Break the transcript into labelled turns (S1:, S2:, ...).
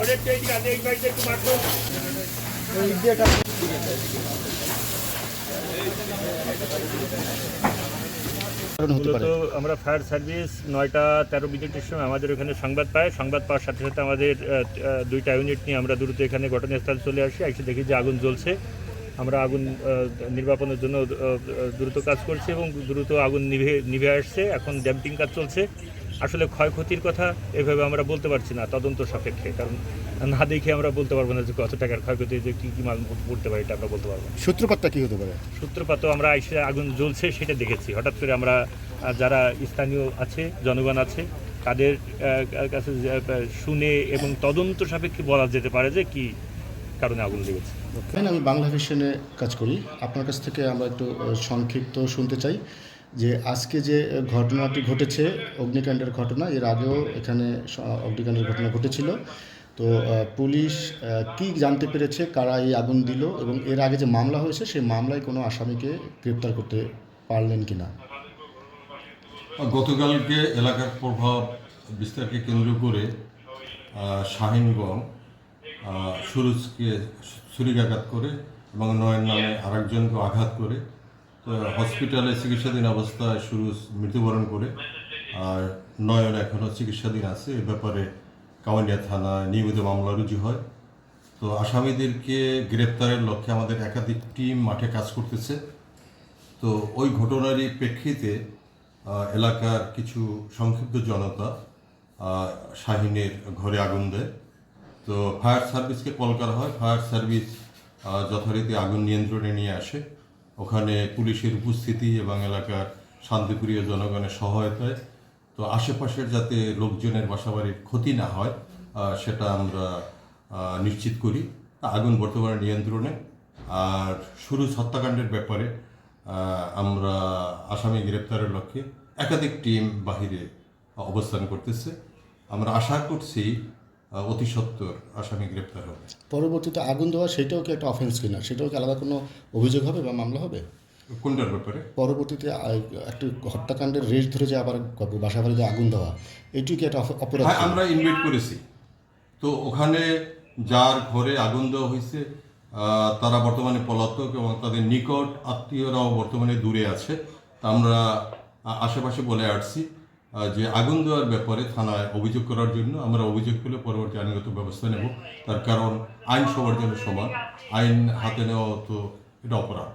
S1: ওদের তো এইদিকে আনতো, এই বাড়িতে একটু মারতো
S2: কারণ
S1: মূলত আমরা ফায়ার সার্ভিস নয়টা তেরো মিনিটের সময় আমাদের ওখানে সংবাদ পায়। সংবাদ পাওয়ার সাথে সাথে আমাদের দুইটা ইউনিট নিয়ে আমরা দ্রুত এখানে ঘটনাস্থলে চলে আসি। এসে দেখি যে আগুন জ্বলছে। আমরা আগুন নির্বাপনের জন্য দ্রুত কাজ করছি এবং দ্রুত আগুন নিভে নিভে আসছে। এখন ড্যাম্পিং কাজ চলছে। আসলে ক্ষয়ক্ষতির কথা এভাবে আমরা বলতে পারছি না তদন্ত সাপেক্ষে। কারণ না দেখে আমরা বলতে পারব না যে কত টাকার ক্ষয়ক্ষতি যে কী কী মাল পড়তে পারে এটা আমরা বলতে পারব
S2: সূত্রপাতটা কি হতে পারে?
S1: সূত্রপাত আমরা এসে আগুন জ্বলছে সেটা দেখেছি। হঠাৎ করে আমরা যারা স্থানীয় আছে জনগণ আছে তাদের কাছে শুনে এবং তদন্ত সাপেক্ষে বলা যেতে পারে যে কি কারণে আগুন লেগেছে।
S2: আমি বাংলা ভিশনে কাজ করি। আপনার কাছ থেকে আমরা একটু সংক্ষিপ্ত শুনতে চাই। যে আজকে যে ঘটনাটি ঘটেছে অগ্নিকাণ্ডের ঘটনা এর আগেও এখানে অগ্নিকাণ্ডের ঘটনা ঘটেছিল। তো পুলিশ কি জানতে পেরেছে কারা এই আগুন দিল এবং এর আগে যে মামলা হয়েছে সেই মামলায় কোনো আসামিকে গ্রেপ্তার করতে পারলেন কি না
S3: গতকালকে এলাকার প্রভাব বিস্তারকে কেন্দ্র করে আহ, সুরজকে ছুরিকাঘাত করে এবং নয়ন নামে আরেকজনকে আঘাত করে হসপিটালে চিকিৎসাধীন অবস্থায় শুরু মৃত্যুবরণ করে। আর নয়ন এখনও চিকিৎসাধীন আছে। এ ব্যাপারে কাউনিয়া থানায় নিয়মিত মামলা রুজু হয়। তো আসামিদেরকে গ্রেপ্তারের লক্ষ্যে আমাদের একাধিক টিম মাঠে কাজ করতেছে। তো ওই ঘটনারই প্রেক্ষিতে এলাকার কিছু সংক্ষিপ্ত জনতা শাহিনের ঘরে আগুন দেয়। তো ফায়ার সার্ভিসকে কল করা হয়। ফায়ার সার্ভিস যথারীতি আগুন নিয়ন্ত্রণে নিয়ে আসে। ওখানে পুলিশের উপস্থিতি এবং এলাকার শান্তিপ্রিয় জনগণের সহায়তায়। তো আশেপাশের যাতে লোকজনের বাসাবাড়ির ক্ষতি না হয় সেটা আমরা নিশ্চিত করি। আগুন বর্তমানে নিয়ন্ত্রণে। আর শুরু হত্যাকাণ্ডের ব্যাপারে আমরা আসামি গ্রেপ্তারের লক্ষ্যে একাধিক টিম বাহিরে অবস্থান করতেছে। আমরা আশা করছি অতি সত্বর আসামি গ্রেপ্তার হবে।
S2: পরবর্তীতে আগুন দেওয়া সেটাও কি একটা অফেন্স কিনা? সেটাও কি আলাদা কোনো অভিযোগ হবে বা মামলা হবে?
S3: কোনটার ব্যাপারে?
S2: পরবর্তীতে একটি হত্যাকাণ্ডের রেশ ধরে যে আবার বাসা বাড়িতে আগুন দেওয়া এটি কি একটা অপ- অপরাধ
S3: হ্যাঁ আমরা ইনভাইট করেছি। তো ওখানে যার ঘরে আগুন দেওয়া হয়েছে তারা বর্তমানে পলাতক এবং তাদের নিকট আত্মীয়রাও বর্তমানে দূরে আছে। তা আমরা আশেপাশে বলে আসছি। যে আগুন দেওয়ার ব্যাপারে থানায় অভিযোগ করার জন্য আমরা অভিযোগ পেলে পরবর্তী আইনগত ব্যবস্থা নেব। তার কারণ আইন সবার জন্য সমান। আইন হাতে নেওয়া তো এটা অপরাধ।